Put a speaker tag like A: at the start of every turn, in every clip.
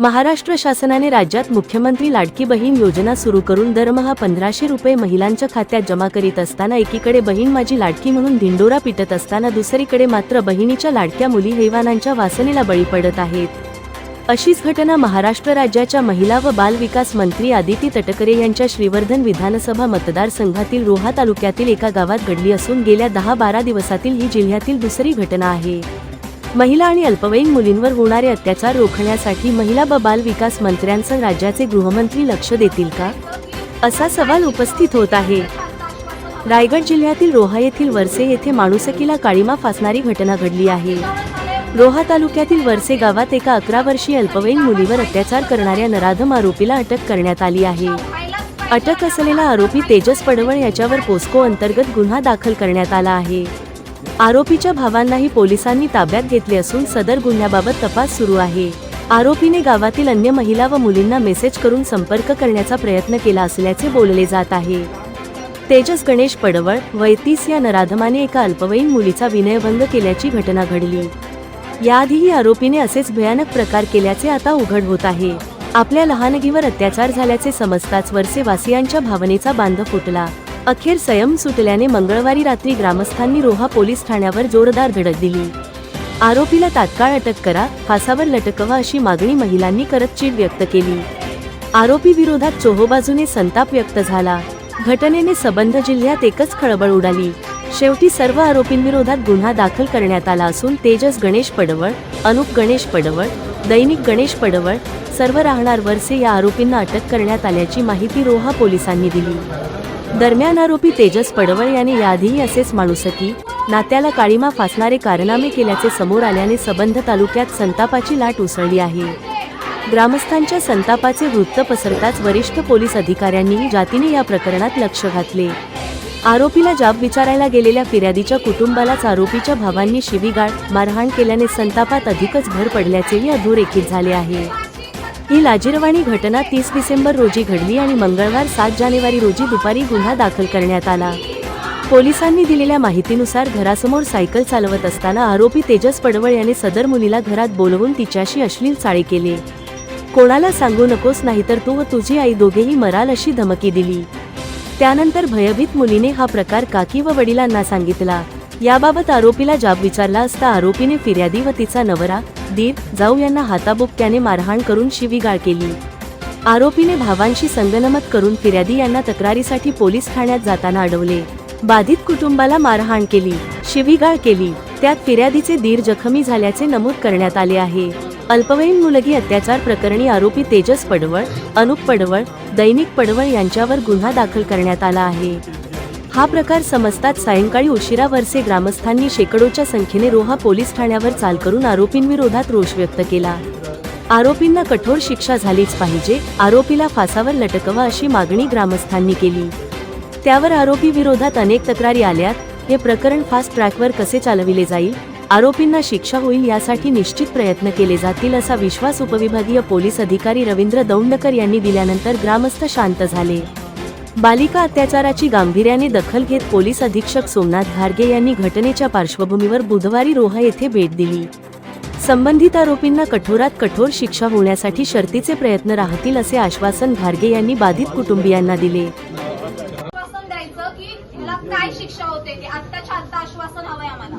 A: महाराष्ट्र शासनाने राज्यात मुख्यमंत्री लाडकी बहीण योजना सुरू करून दरमहा पंधराशे रुपये महिलांच्या खात्यात जमा करीत असताना एकीकडे बहीण माझी लाडकी म्हणून धिंडोरा पिटत असताना दुसरीकडे मात्र बहिणीच्या लाडक्या मुली हैवानांच्या वासनेला बळी पडत आहेत. अशीच घटना महाराष्ट्र राज्याच्या महिला व बाल विकास मंत्री आदिती तटकरे यांच्या श्रीवर्धन विधानसभा मतदारसंघातील रोहा तालुक्यातील एका गावात घडली असून गेल्या दहा बारा दिवसातील ही जिल्ह्यातील दुसरी घटना आहे. महिला आणि अल्पवयीन मुलींवर होणारे अत्याचार रोखण्यासाठी महिला व बाल विकास मंत्र्यांसह राज्याचे गृहमंत्री लक्ष देतील का? असा सवाल उपस्थित होत आहे. रायगड जिल्ह्यातील रोहा येथील वरसे येथे माणुसकीला काळीमा फासणारी घटना घडली आहे. रोहा तालुक्यातील वरसे गावात एका अकरा वर्षीय अल्पवयीन मुलीवर अत्याचार करणाऱ्या नराधम आरोपीला अटक करण्यात आली आहे. अटक असलेला आरोपी तेजस पडवळ याच्यावर पोस्को अंतर्गत गुन्हा दाखल करण्यात आला आहे. आरोपीच्या भावांनाही पोलिसांनी ताब्यात घेतले असून सदर गुन्ह्याबाबत तपास सुरू आहे. आरोपीने गावातील अन्य महिला व मुलींना मेसेज करून संपर्क करण्याचा प्रयत्न केला असल्याचे बोलले जात आहे. तेजस गणेश पडवळ वैतीस या नराधमाने एका अल्पवयीन मुलीचा विनयभंग केल्याची घटना घडली. याआधीही आरोपीने असेच भयानक प्रकार केल्याचे आता उघड होत आहे. आपल्या लहानगीवर अत्याचार झाल्याचे समजताच वरसेवासियांच्या भावनेचा बांध फुटला. अखेर संयम सुटल्याने मंगळवारी रात्री ग्रामस्थांनी रोहा पोलीस ठाण्यावर जोरदार धडक दिली. आरोपीला तात्काळ अटक करा फासावर लटकवा अशी मागणी महिलांनी करत चीड व्यक्त केली. आरोपी विरोधात चोहोबाजूने संताप व्यक्त झाला. घटनेने सबंध जिल्ह्यात एकच खळबळ उडाली. शेवटी सर्व आरोपींविरोधात गुन्हा दाखल करण्यात आला असून तेजस गणेश पडवळ अनुप गणेश पडवळ दैनिक गणेश पडवळ सर्व राहणार वरसे या आरोपींना अटक करण्यात आल्याची माहिती रोहा पोलिसांनी दिली. दरम्यान आरोपी तेजस पडवळ याने याआधीही असेच माणुसकी नात्याला काळीमा फासणारे कारनामे केल्याचे समोर आल्याने सबंध तालुक्यात संतापाची लाट उसळली आहे. ग्रामस्थांच्या संतापाचे वृत्त पसरताच वरिष्ठ पोलीस अधिकाऱ्यांनीही जातीने या प्रकरणात लक्ष घातले. आरोपीला जाब विचारायला गेलेल्या फिर्यादीच्या कुटुंबालाच आरोपीच्या भावांनी शिवीगाळ मारहाण केल्याने संतापात अधिकच भर पडल्याचेही अधोरेखित झाले आहे. ही लाजिरवाणी घटना तीस डिसेंबर रोजी घडली आणि मंगळवार सात जानेवारी रोजी दुपारी गुन्हा दाखल करण्यात आला. पोलिसांनी दिलेल्या माहितीनुसार घरासमोर सायकल चालवत असताना आरोपी तेजस पडवळ याने सदर मुलीला घरात बोलवून तिच्याशी अश्लील चाळी केले. कोणाला सांगू नकोस नाहीतर तू व तुझी आई दोघेही मराल अशी धमकी दिली. त्यानंतर भयभीत मुलीने हा प्रकार काकी व वडिलांना सांगितला. याबाबत आरोपीला जाब विचारला असता आरोपीने फिर्यादी व तिचा नवरा देत जाऊ यांना हाताबुक्क्याने मारहाण करून शिवीगाळ केली. आरोपीने भावांशी संगनमत करून फिर्यादी यांना तक्रारीसाठी पोलीस ठाण्यात जाताना अडवले. बाधित कुटुंबाला मारहाण केली शिवीगाळ केली त्यात फिर्यादीचे दीर जखमी झाल्याचे नमूद करण्यात आले आहे. अल्पवयीन मुलगी अत्याचार प्रकरणी आरोपी तेजस पडवळ अनुप पडवळ दैनिक पडवळ यांच्यावर गुन्हा दाखल करण्यात आला आहे. हा प्रकार समजताच सायंकाळी उशिरा वरसे ग्रामस्थांनी शेकडोच्या संख्येने रोहा पोलीस ठाण्यावर चाल करून आरोपींविरोधात रोष व्यक्त केला. आरोपींना कठोर शिक्षा झालीच पाहिजे आरोपीला फासावर लटकवा अशी मागणी ग्रामस्थांनी केली. त्यावर आरोपी विरोधात अनेक तक्रारी आल्यात हे प्रकरण फास्ट ट्रॅकवर कसे चालविले जाईल? आरोपींना शिक्षा होईल यासाठी निश्चित प्रयत्न केले जातील असा विश्वास उपविभागीय पोलीस अधिकारी रवींद्र दौंडकर यांनी दिल्यानंतर ग्रामस्थ शांत झाले. बालिका अत्याचाराची गांभीर्याने दखल घेत पोलीस अधीक्षक सोमनाथ घारगे यांनी घटनेच्या पार्श्वभूमीवर बुधवारी रोहा येथे भेट दिली. संबंधित आरोपींना कठोरात कठोर शिक्षा होण्यासाठी शर्तीचे प्रयत्न राहतील असे आश्वासन घारगे यांनी बाधित कुटुंबियांना दिले.
B: काय शिक्षा होते ते आत्ताच्या आत्ता आश्वासन हवंय आम्हाला.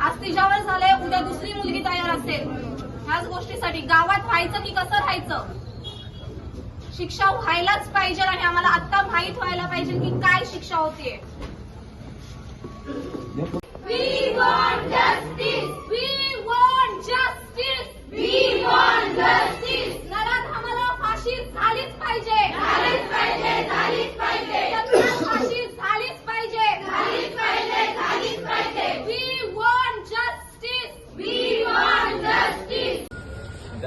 B: आज तिच्यावर झालंय उद्या दुसरी मुलगी तयार असेल. ह्याच गोष्टीसाठी गावात व्हायचं की कसं राहायचं? शिक्षा व्हायलाच पाहिजे आणि आम्हाला आता माहीत व्हायला पाहिजे की काय शिक्षा होतीये. We want justice.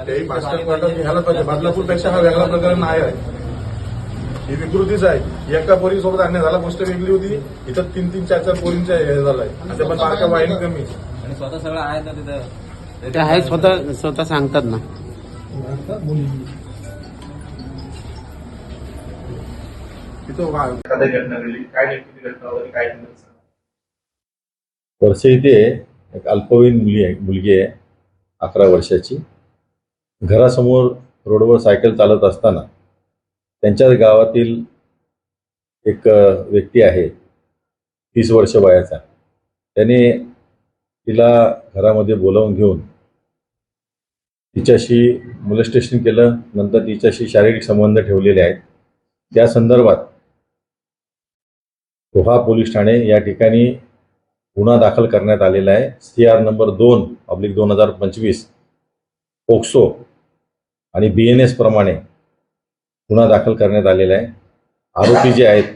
C: तेही फास्टर क्वार्टर घ्यायला पाहिजे बदलापूरपेक्षा हा वेगळा प्रकरण नाही आहे. ही विकृतीच आहे. एका पोरी सोबत अन्याय झाला गोष्ट वेगळी होती. इथं तीन तीन चार चार पोरींच्या हे झालाय. आणि ते पण बारका वाईन कमी.
D: आणि स्वतः सगळं आहे ना तिथं?
E: ते आहे स्वतः स्वतः सांगतात ना.
C: ती.
F: वर्षे इथे एक अल्पवयीन मुली आहे मुलगी आहे अकरा वर्षाची. घरासमोर रोडवर सायकल चालत असताना त्यांच्याच गावातील एक व्यक्ती आहे तीस वर्ष वयाचा. त्याने तिला घरामध्ये बोलावून घेऊन तिच्याशी मुलस्टेशन केलं नंतर तिच्याशी शारीरिक संबंध ठेवलेले आहेत. त्या संदर्भात रोहा पोलीस ठाणे या ठिकाणी गुन्हा दाखल करण्यात आलेला आहे. सी आर नंबर दोन ऑब्लिक दोन हजार पंचवीस पोक्सो आणि बी एन एस प्रमाणे गुन्हा दाखल करण्यात आलेला आहे. आरोपी जे आहेत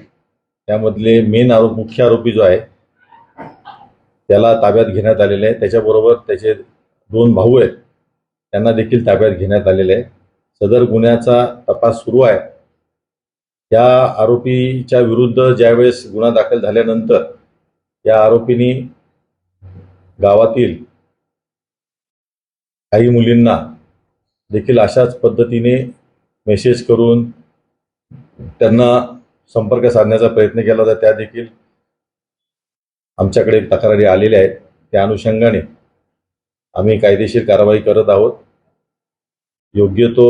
F: त्यामधले मेन आरोप मुख्य आरोपी जो आहे त्याला ताब्यात घेण्यात आलेले आहे. त्याच्याबरोबर त्याचे दोन भाऊ आहेत त्यांना देखील ताब्यात घेण्यात आलेले आहे. सदर गुन्ह्याचा तपास सुरू आहे. त्या आरोपीच्या विरुद्ध ज्यावेळेस गुन्हा दाखल झाल्यानंतर या आरोपींनी गावातील काही मुलींना देखील अशाच पद्धतीने मेसेज करून त्यांना संपर्क साधण्याचा प्रयत्न केला होता त्या देखील आमच्याकडे तक्रारी आलेल्या आहेत. त्या अनुषंगाने आम्ही कायदेशीर कारवाई करत आहोत. योग्य तो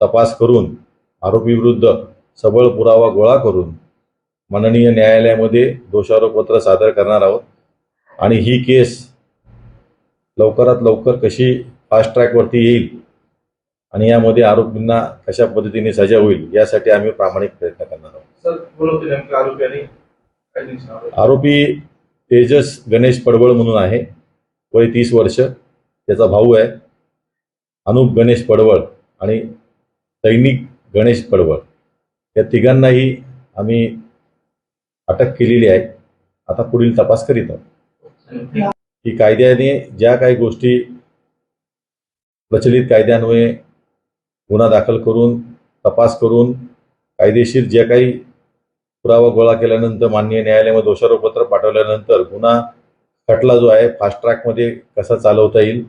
F: तपास करून आरोपीविरुद्ध सबळ पुरावा गोळा करून माननीय न्यायालयामध्ये दोषारोपपत्र सादर करणार आहोत. आणि ही केस लवकरात लवकर कशी फास्ट ट्रॅकवरती येईल. आणि यामध्ये आरोपींना कशा पद्धतीने सजा होईल यासाठी आम्ही प्रामाणिक प्रयत्न करणार आहोत. आरोपी तेजस गणेश पडवळ म्हणून आहे. वय तीस वर्ष. त्याचा भाऊ आहे. अनुप गणेश पडवळ आणि सैनिक गणेश पडवळ. या तिघांनाही आम्ही अटक केलेली आहे. आता पुढील तपास करीत आहोत. की कायद्याने ज्या काही गोष्टी प्रचलित कायद्यान्वये गुन्हा दाखल करून तपास करून कायदेशीर जे काही पुरावा गोळा केल्यानंतर माननीय न्यायालयामध्ये दोषारोपपत्र पाठवल्यानंतर गुन्हा खटला जो आहे फास्ट ट्रॅकमध्ये कसा चालवता येईल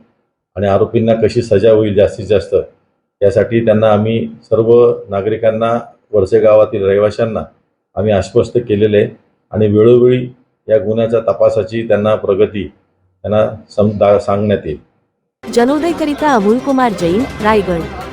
F: आणि आरोपींना कशी सजा होईल जास्तीत जास्त यासाठी त्यांना आम्ही सर्व नागरिकांना वरसे गावातील रहिवाशांना आम्ही आश्वस्त केलेले आहे आणि वेळोवेळी या गुन्ह्याच्या तपासाची त्यांना प्रगती त्यांना सम दा- सांगण्यात येईल.
A: जनोदयकरिता अमोल कुमार जैन रायगड.